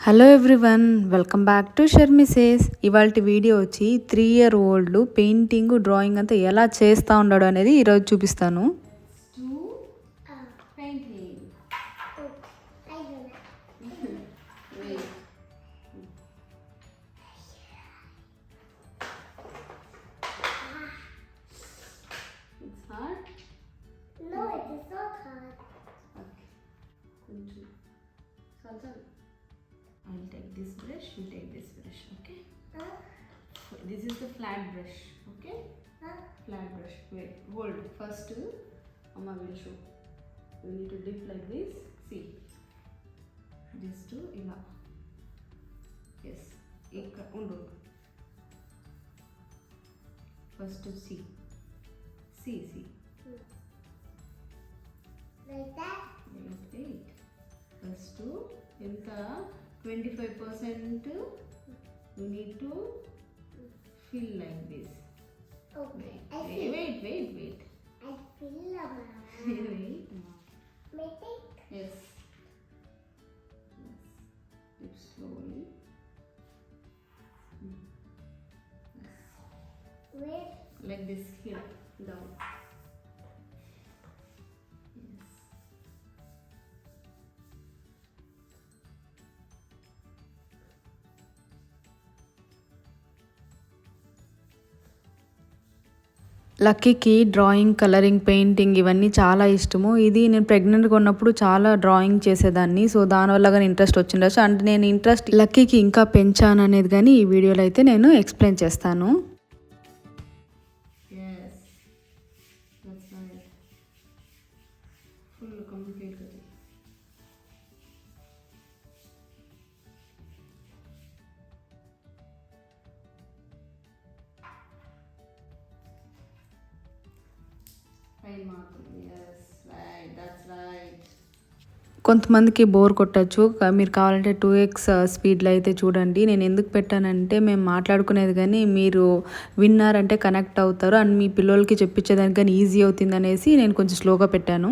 Hello everyone welcome back to షర్మిసేస్ ఇవాళ video వచ్చి three year old painting drawing అంతా ఎలా చేస్తూ ఉన్నాడు అనేది ఈరోజు చూపిస్తాను. No, this brush you take this brush okay? This is the flat brush okay? Flat brush wait hold first amma will show. You need to dip like this see. This to ila. Yes ikka undu. First to see. See see. Like that? Like that. first to the. 25% you need to fill like this. Okay. Wait, wait, wait, wait, wait. I feel wait, wait. Wait. Yes. Yes. Dip slowly. Hmm. Yes. Wait. Like this here. Down. లక్కీకి drawing colouring painting ఇవన్నీ చాలా ఇష్టము. ఇది నేను ప్రెగ్నెంట్గా ఉన్నప్పుడు చాలా drawing చేసేదాన్ని. సో దానివల్ల కానీ ఇంట్రెస్ట్ వచ్చిండొచ్చు అంటే నేను ఇంట్రెస్ట్ లక్కీకి ఇంకా పెంచాను అనేది కానీ ఈ వీడియోలో అయితే నేను ఎక్స్ప్లెయిన్ చేస్తాను. కొంతమందికి బోర్ కొట్టచ్చు. మీరు కావాలంటే టూ ఎక్స్ స్పీడ్లో అయితే చూడండి. నేను ఎందుకు పెట్టానంటే మేము మాట్లాడుకునేది కానీ మీరు విన్నారంటే కనెక్ట్ అవుతారు. అండ్ మీ పిల్లలకి చెప్పించేదానికి కానీ ఈజీ అవుతుంది అనేసి నేను కొంచెం స్లోగా పెట్టాను.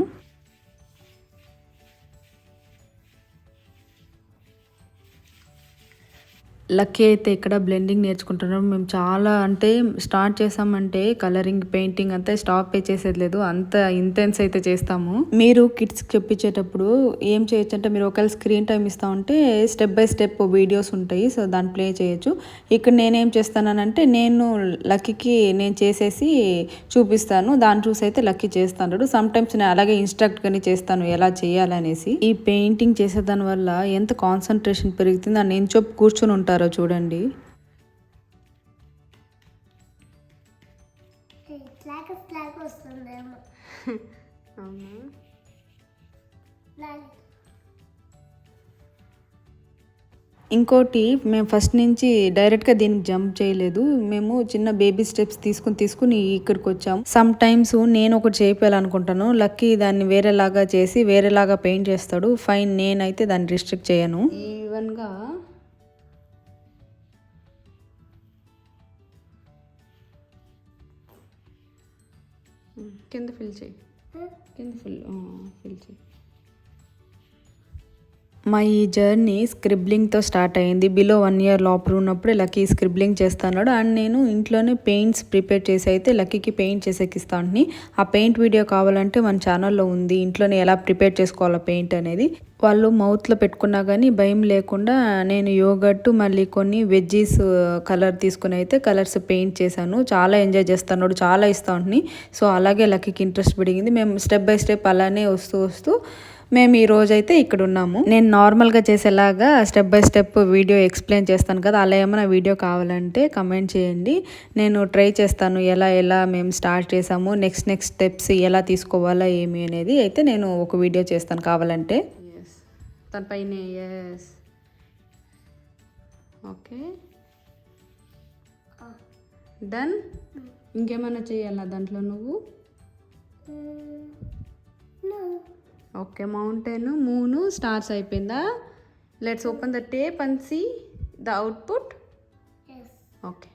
లక్కీ అయితే ఇక్కడ బ్లెండింగ్ నేర్చుకుంటున్నాం మేము చాలా అంటే స్టార్ట్ చేసామంటే కలరింగ్ పెయింటింగ్ అంతా స్టాప్ చేసేది లేదు. అంత ఇంటెన్స్ అయితే చేస్తాము. మీరు కిడ్స్ చెప్పించేటప్పుడు ఏం చేయొచ్చు అంటే మీరు ఒకవేళ స్క్రీన్ టైం ఇస్తా ఉంటే స్టెప్ బై స్టెప్ వీడియోస్ ఉంటాయి. సో దాన్ని ప్లే చేయొచ్చు. ఇక్కడ నేనేం చేస్తానంటే నేను లక్కీకి నేను చేసేసి చూపిస్తాను. దాన్ని చూసి అయితే లక్కీ చేస్తాడు సమ్ టైమ్స్ నేను అలాగే ఇన్స్ట్రక్ట్ కానీ చేస్తాను ఎలా చేయాలనేసి. ఈ పెయింటింగ్ చేసేదాని వల్ల ఎంత కాన్సన్ట్రేషన్ పెరుగుతుంది? అని నేను చెప్పు కూర్చొని ఉంటారు. చూడండి. వస్తుందేమో. Flag. ఇంకోటి మేము ఫస్ట్ నుంచి డైరెక్ట్గా దీనికి జంప్ చేయలేదు. మేము చిన్న బేబీ స్టెప్స్ తీసుకుని తీసుకుని ఇక్కడికి వచ్చాము. సమ్ టైమ్స్ నేను ఒకటి చేయాలనుకుంటాను లక్కీ దాన్ని వేరేలాగా చేసి వేరేలాగా పెయింట్ చేస్తాడు. ఫైన్ నేనైతే దాన్ని రిస్ట్రిక్ట్ చేయను. ఈవెన్గా కింద ఫిల్ చేయి Huh? కింద ఫిల్ ఫిల్ చేయి మా ఈ జర్నీ స్క్రిబ్లింగ్తో స్టార్ట్ అయింది. బిలో వన్ ఇయర్ లోపల ఉన్నప్పుడే లక్కీ స్క్రిబ్లింగ్ చేస్తున్నాడు అండ్ నేను ఇంట్లోనే పెయింట్స్ ప్రిపేర్ చేసి అయితే లక్కీకి పెయింట్ చేసేకిస్తాను ఆ పెయింట్ వీడియో కావాలంటే మన ఛానల్లో ఉంది. ఇంట్లోనే ఎలా ప్రిపేర్ చేసుకోవాలో పెయింట్ అనేది. వాళ్ళు మౌత్లో పెట్టుకున్నా కానీ భయం లేకుండా నేను యోగట్టు మళ్ళీ కొన్ని వెజ్జీస్ కలర్ తీసుకుని అయితే కలర్స్ పెయింట్ చేశాను. చాలా ఎంజాయ్ చేస్తున్నాడు చాలా ఇస్తా ఉంటుంది సో అలాగే లక్కీకి ఇంట్రెస్ట్ పెరిగింది. మేము స్టెప్ బై స్టెప్ అలానే వస్తూ వస్తూ మేము ఈ రోజు అయితే ఇక్కడ ఉన్నాము నేను నార్మల్గా చేసేలాగా step by step video explain చేస్తాను కదా అలా ఏమైనా వీడియో కావాలంటే కమెంట్ చేయండి. నేను ట్రై చేస్తాను ఎలా ఎలా మేము స్టార్ట్ చేసాము నెక్స్ట్ నెక్స్ట్ స్టెప్స్ ఎలా తీసుకోవాలా ఏమి అనేది అయితే నేను ఒక వీడియో చేస్తాను కావాలంటే. Yes okay. డన్ ఇంకేమైనా చేయాలా దాంట్లో నువ్వు? Mm, no. Okay mountain moon stars అయిపోయిందా? Let's open the tape and see the output. Okay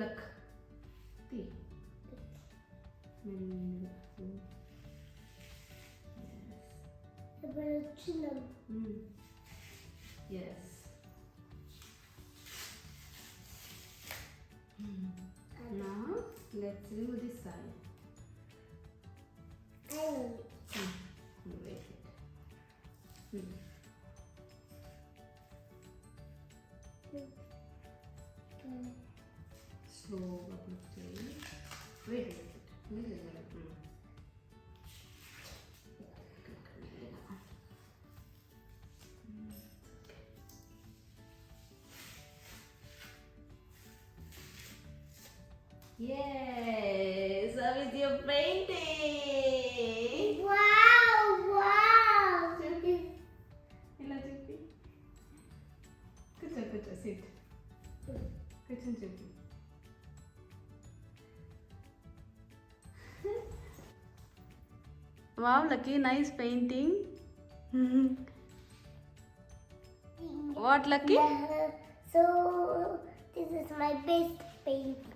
luck ఇప్పుడు వచ్చినాం yes remove this side I Wait. Hmm. స్లోగా క్లిక్ చేయి wait wait Yes, how is your painting? Wow Lucky nice painting what Lucky So this is my best painting.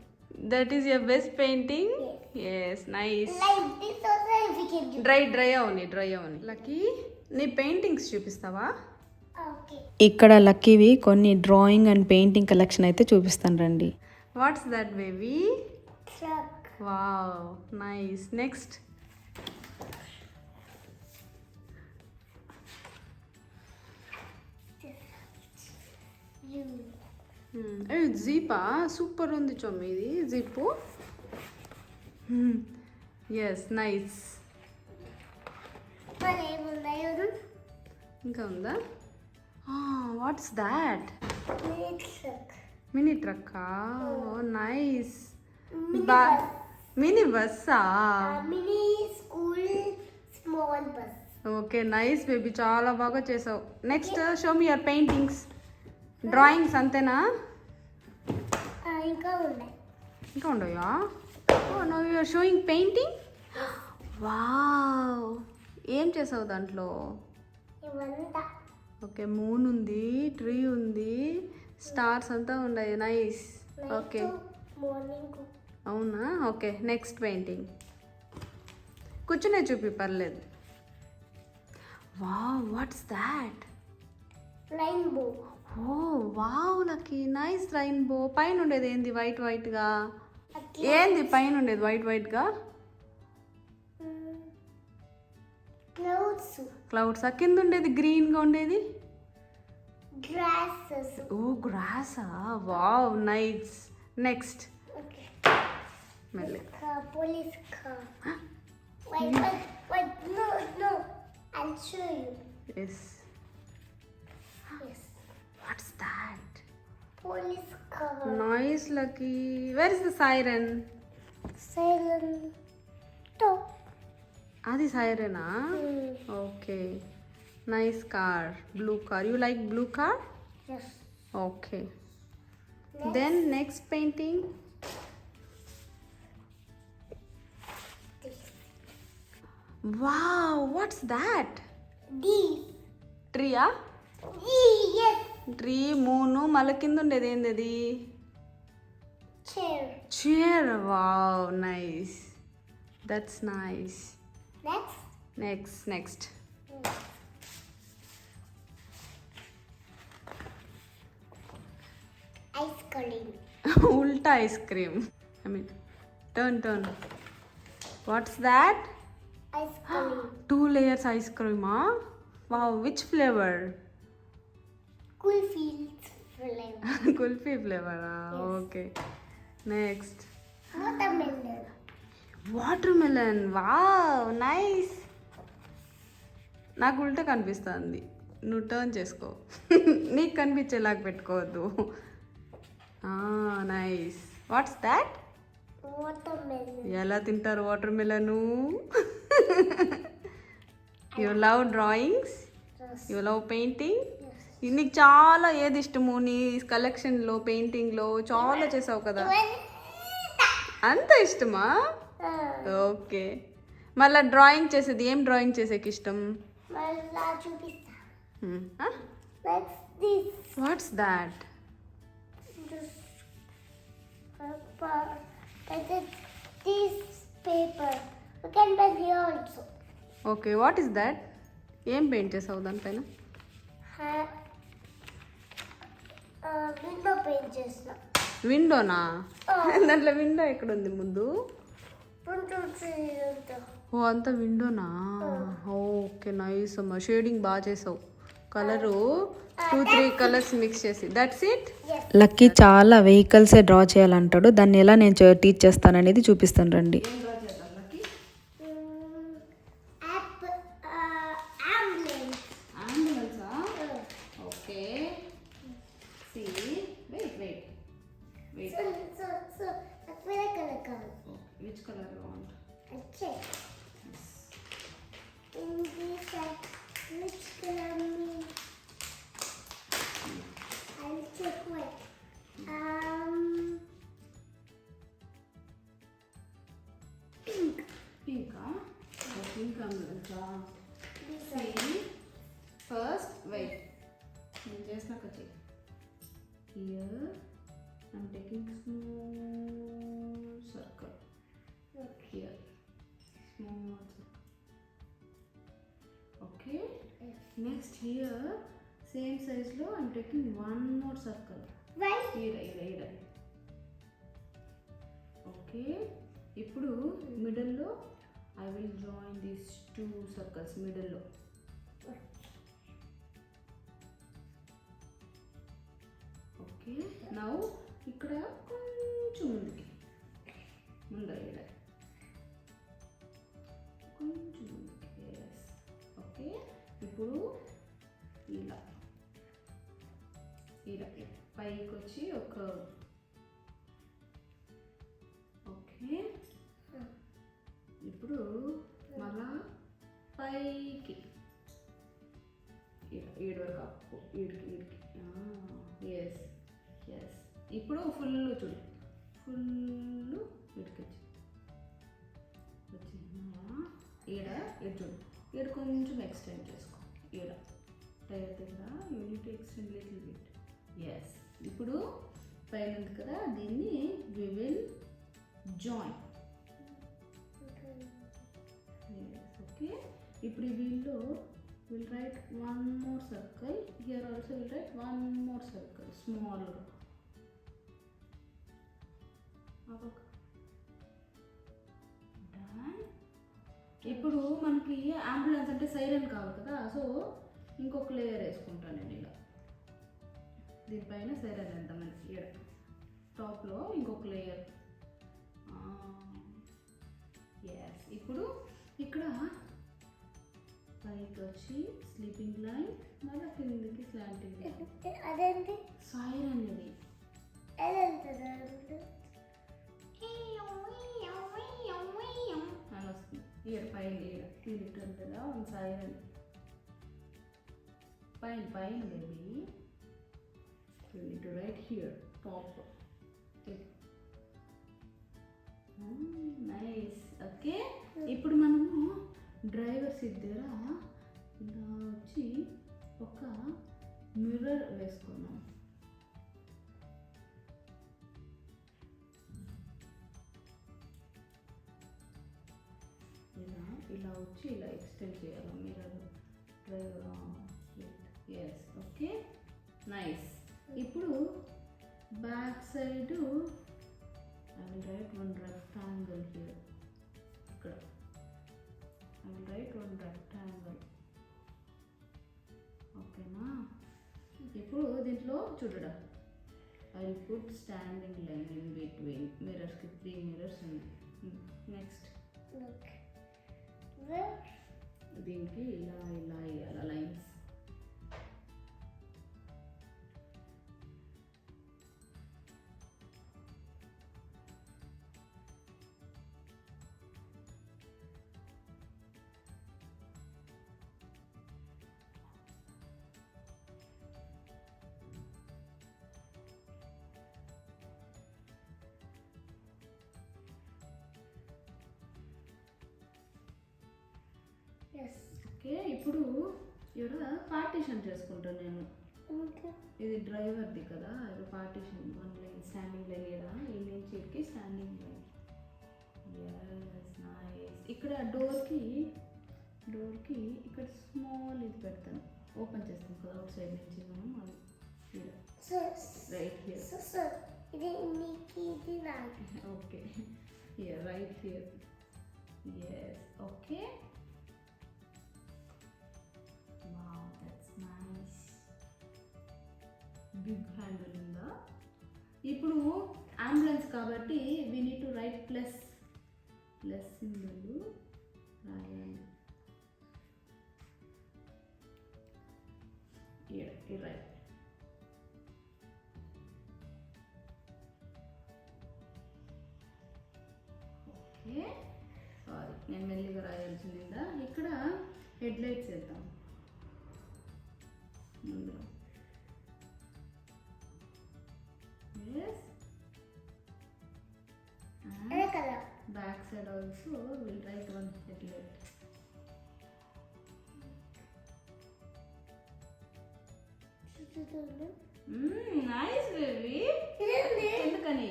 That is your best painting yes nice. Dry dry Avani dry అవని Lucky నీ paintings చూపిస్తావా. ఇక్కడ లక్కీవి కొన్ని drawing and painting collection అయితే చూపిస్తాను రండి. What's that baby Truck. Wow nice next. జీపా super ఉంది చొమ్మి ఇది. జిప్పు ఎస్ నైస్ ఇంకా ఉందా? What's that. మినీ ట్రక్కా ఓ నైస్. మినీ బస్సా small bus. Okay nice baby చాలా బాగా చేసావు. Next show me your paintings drawings అంతేనా? ఇంకా ఉన్నాయి. ఇంకా ఉండయా no you are showing painting wow ఏం చేసావు దాంట్లో? ఇవంతా. ఓకే మూన్ ఉంది ట్రీ ఉంది స్టార్స్ అంతా ఉన్నాయి. నైస్ ఓకే అవునా? ఓకే నెక్స్ట్ పెయింటింగ్ కూర్చునే చూపి పర్లేదు. Wow what's that rainbow oh wow Lucky nice rainbow పైన ఉండేది ఏంది? వైట్ వైట్గా ఏంది? పైన ఉండేది? వైట్ వైట్గా క్లౌడ్స్ క్లౌడ్స్ కింద ఉండేది గ్రీన్గా ఉండేది? గ్రాసెస్ ఓ గ్రాసా వావ్ నైస్ నెక్స్ట్ ఓకే మెల్లి. Car police car. Wait wait wait. No no. I'll show you. Yes yes. What's that police car. Nice Lucky where is the siren silent top. అది సైరనా? Hmm. Okay. Nice car. Blue car. You like blue car? Okay. Then next painting? Wow! What's that? ట్రీయా? Tree moon మళ్ళీ కింద ఉండేది ఏంది అది chair wow! Nice. That's nice. Next. Next next ice cream. ఉల్టా ice cream I mean turn turn what's that ice cream. Two layers ice క్రీమా wow which flavour cool fields flavor. Watermelon wow nice. నాకు ఉల్టా కనిపిస్తుంది. నువ్వు turn చేసుకో. నీకు కనిపించేలాగా పెట్టుకోవద్దు. Nice. What's that? ఎలా తింటారు watermelon you love drawings? You love painting? నీకు చాలా ఏది ఇష్టము? నీ కలెక్షన్లో పెయింటింగ్లో చాలా చేసావు కదా. అంత ఇష్టమా? ఓకే. మళ్ళీ డ్రాయింగ్ చేసేది ఏం డ్రాయింగ్ చేసేకి ఇష్టం? What's that okay what is that ఏం పెయింట్ చేసావు దానిపైన విండో పెయింట్ చేసిన. విండోనా? దాంట్లో విండో ఎక్కడ ఉంది ముందు? ఓ అంత విండోనా? ఓకే నైస్ అమ్మా. షేడింగ్ బాగా చేసావు. Colour two three colours mix చేసి. దట్స్ ఇట్ లక్కీ చాలా వెహికల్సే డ్రా చేయాలంటాడు. దాన్ని ఎలా నేను టీచ్ చేస్తాననేది చూపిస్తాను రండి. Want check. Next here same సైజ్లో I'm taking one more circle. ఈడ ఈడ ఈడ ఓకే ఇప్పుడు మిడిల్లో I will join these two circles మిడిల్లో ఓకే నౌ ఇక్కడ కొంచెం ముందుకి. ముందర ఈడ. పైకి వచ్చి ఒక ఓకే. ఇప్పుడు మళ్ళా పైకి. ఈడ- వరకు అప్పు ఏడుకి ఏడుకి. ఎస్ ఎస్ ఇప్పుడు ఫుల్ చూడు. ఫుల్ ఇటుకి వచ్చి. వచ్చిందా? ఈడ ఇటు చూడు. ఈడ కొంచెం ఎక్స్టెండ్ చేసుకో. ఈడ టైర్ దగ్గర unit extend little bit yes ఇప్పుడు పైన ఉంది కదా దీన్ని వి విల్ జాయిన్ ఓకే ఇప్పుడు ఈ వీల్లో will write one more circle here also will write one more circle small ఇప్పుడు మనకి అంబులెన్స్ అంటే సైరన్ కావాలి కదా సో ఇంకొక లేయర్ వేసుకుంటాను నేను ఇలా. దీనిపైన సైరన్ ఎంత మనకి ఇక్కడ టాప్లో ఇంకొక లేయర్. ఎస్ ఇప్పుడు ఇక్కడ పైకి వచ్చి స్లీపింగ్ లైన్ మళ్ళీ కిందకి స్లాంటింగ్ అదేంటి? ఇది అదేంటి అని వస్తుంది. ఈడ పైన వన్ సైరన్ పైన పైన baby you need to write here top nice okay ఇప్పుడు మనము డ్రైవర్ సీట్ దగ్గర ఇలా వచ్చి ఒక మిర్రర్ వేసుకున్నాం ఇలా ఇలా వచ్చి ఇలా ఎక్స్టెండ్ చేయాలి. Mirror driver yes okay nice back side I will write one rectangle here ఇక్కడ. I will write one rectangle ఓకేనా ఇప్పుడు దీంట్లో చూడడా I will put standing line in between మిరర్స్కి three mirrors ఉన్నాయి. నెక్స్ట్. Where? దీనికి ఇలా ఇలా వేయాలి ఇక్కడ పార్టీషన్ చేసుకుంటాను నేను. ఇది డ్రైవర్ది కదా ఇది partition one line standing line ఇక్కడ ఈ నుంచి ఇక్కడికి స్టాండింగ్ లైన్ ఎస్ ఇక్కడ డోర్కి డోర్కి ఇక్కడ స్మాల్ ఇది పెడతాను. ఓపెన్ చేస్తాం కదా అవుట్ సైడ్ నుంచి మనం అది రైట్ హియర్ సో సో ఇది నీకు ఇది నాకు. Big హ్యాండిల్ ఉందా? ఇప్పుడు అంబులెన్స్ కాబట్టి we need to write plus plus symbol రాయాలి. రైట్ ఓకే సారీ నేను మెల్లిగా రాయాల్సిందా ఇక్కడ హెడ్ లైట్స్ వేద్దాం. నైస్ బేబీ ఎందుకని?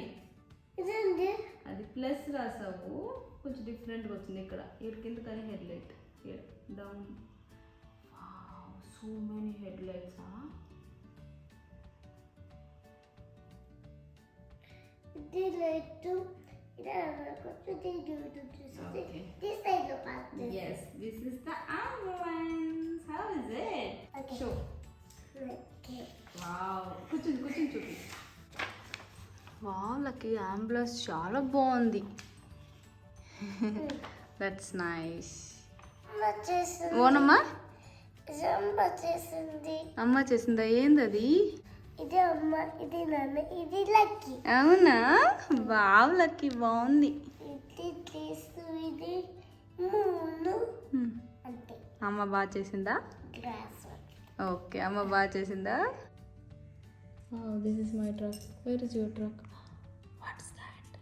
అది ప్లస్ రాసావు. కొంచెం డిఫరెంట్గా వచ్చింది ఇక్కడ. ఇక్కడ కింద కానీ head light down so many head lights yes this is the ambulance how is it Okay. Show కూర్చుంది కూర్చుని చూపి వాళ్ళకి అంబులెన్స్ చాలా బాగుంది. That's nice ఓనమ్మా? జంప్ వచ్చేసింది అమ్మ చేసిందా? ఏంది అది? ఇది అమ్మ ఇది నాన్న ఇది లక్కీ. అవునా? వావ్ లక్కీ బాగుంది. ఇది తీసు ఇది మూడు. అంతే. అమ్మ బాగా చేసిందా? ఓకే అమ్మ బాగా చేసిందా? This is my truck where is your truck what's that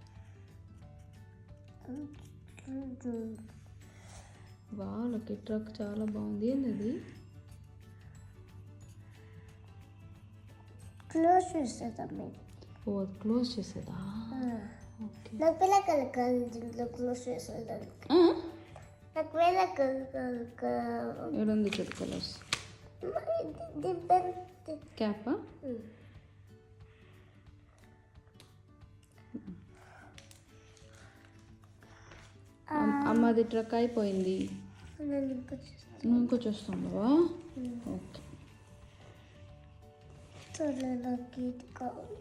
వాళ్ళకి ట్రక్ చాలా బాగుంది. ఏంది అది క్లోజ్ చేసేద్దాం మీరు ఓ అది క్లోజ్ చేసేదా? ఓకే. నాకు పిల్ల కలకాలి దీంట్లో క్లోజ్ చేసేదానికి. నాకు వేరే కలకాలి ఏడుంది కలర్స్ దిబ్బెంత క్యాప్ అమ్మది ట్రక్ అయిపోయింది. నువ్వు ఇంకో చూస్తున్నావా? ఓకే. ఇది కావాలి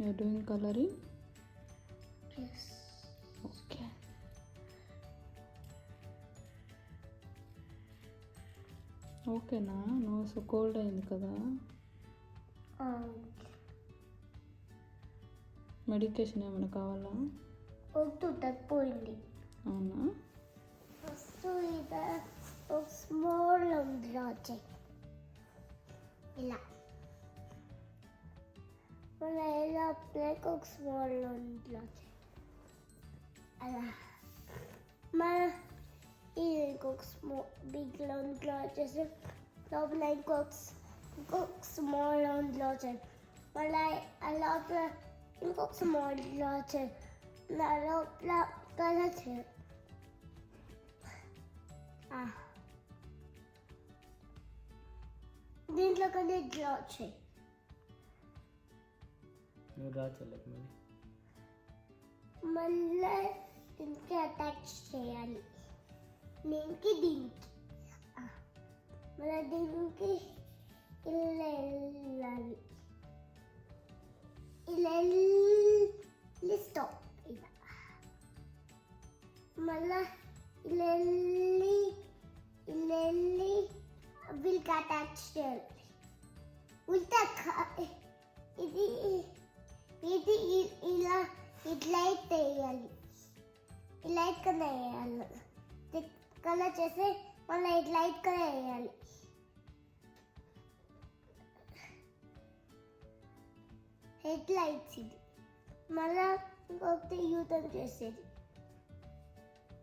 you are doing colouring yes okay ఓకేనా నోస్ కోల్డ్ అయింది కదా. మెడికేషన్ ఏమైనా కావాలా? వద్దు తప్పిపోయింది. అవునా? ఫస్ట్ ఇది స్మాల్ ఇలా. మన ఏదో ప్లేక్ ఒక స్మాల్ డ్రా అలా మన ఇది ఇంకొక స్మో బిగ్ లోన్ వచ్చేసి లోపల ఇంకొక ఇంకొక స్మాల్ లోన్ వచ్చాయి మళ్ళీ ఆ లోపల ఇంకొక స్మాల్ వచ్చాయి నా లోపల కలర్ చేయి దీంట్లో కొన్ని డ్రా చేయి నువ్వు డ్రా చేయలేదు మళ్ళీ. మళ్ళీ దీనికి అటాచ్ చేయాలి. దీనికి దీనికి మళ్ళీ దీనికి ఇలా వెళ్ళాలి. ఇలా వెళ్ళి స్టాప్ ఇలా మళ్ళా ఇలా వెళ్ళి ఇలా వెళ్ళి వీళ్ళకి అటాచ్ చేయాలి. ఉల్టా ఇది ఇది ఇలా ఇట్లా వేయాలి ఇలా ఇక్కడ వేయాలి. కలర్ చేసి మళ్ళీ ఇట్లా ఇక్కడ వేయాలి. హెడ్ లైట్స్ ఇది. మళ్ళా ఇంకొకటి యూటర్న్ చేసేది.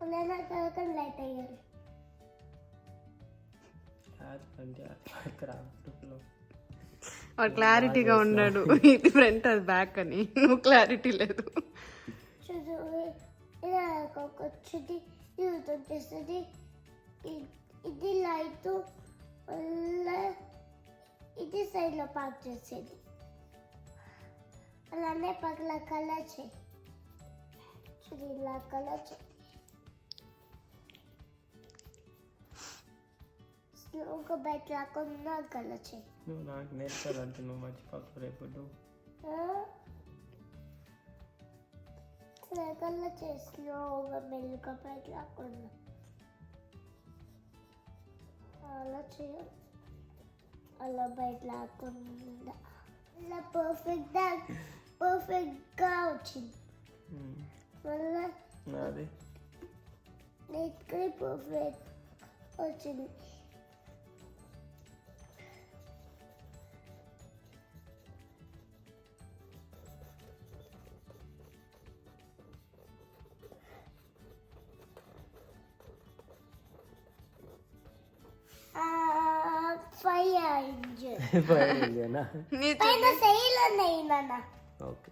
మళ్ళీ కలర్ లైట్ అయ్యాలి యాడ్ అంటే అక్కడ వాడు క్లారిటీగా ఉన్నాడు. ఇది ఫ్రంట్ అది బ్యాక్ అని. నువ్వు క్లారిటీ లేదు. చూడు ఇలా ఒక వచ్చింది ఇది వచ్చేస్తుంది ఇది లైట్ ఇది సైడ్లో పార్క్ చేసేది. అలానే పక్కల కలర్ చేయి ఇలా కలర్ చేయి స్లోగా బయట రాకుండా కలర్ చేయి నువ్వు నాకు నేర్పాలంటే నువ్వు మర్చిపోకు రేపు నువ్వు కలర్ చేయి స్లోగా మెల్లుగా బయట రాకుండా అలా చేయాలి అలా బయట రాకుండా అలా పర్ఫెక్ట్గా పర్ఫెక్ట్గా వచ్చింది ఉమ్. మళ్ళీ నాది నీట్గా పర్ఫెక్ట్ వచ్చింది ఫైర్ ఇంజిన్? పోయిందేనా పైన సైల్ ఉన్నాయి నాన్న. ఓకే.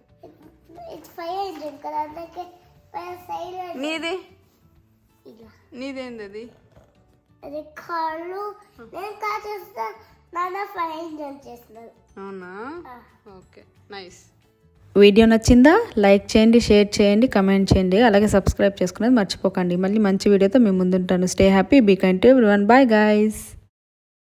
ఇది ఫైర్ ఇంజిన్ కదా అందుకే పైన సైల్ నీది? ఇలా. నీదేంది అది అది కాళ్ళు. నేను కార్ చేస్తా నాన్న ఫైర్ ఇంజిన్ చేస్తున్నాడు అవునా. Okay nice. వీడియో నచ్చిందా? లైక్ చేయండి షేర్ చేయండి కమెంట్ చేయండి. అలాగే సబ్స్క్రైబ్ చేసుకునేది మర్చిపోకండి. మళ్ళీ మంచి వీడియోతో మేము ముందుంటాను. Stay happy be kind to everyone bye guys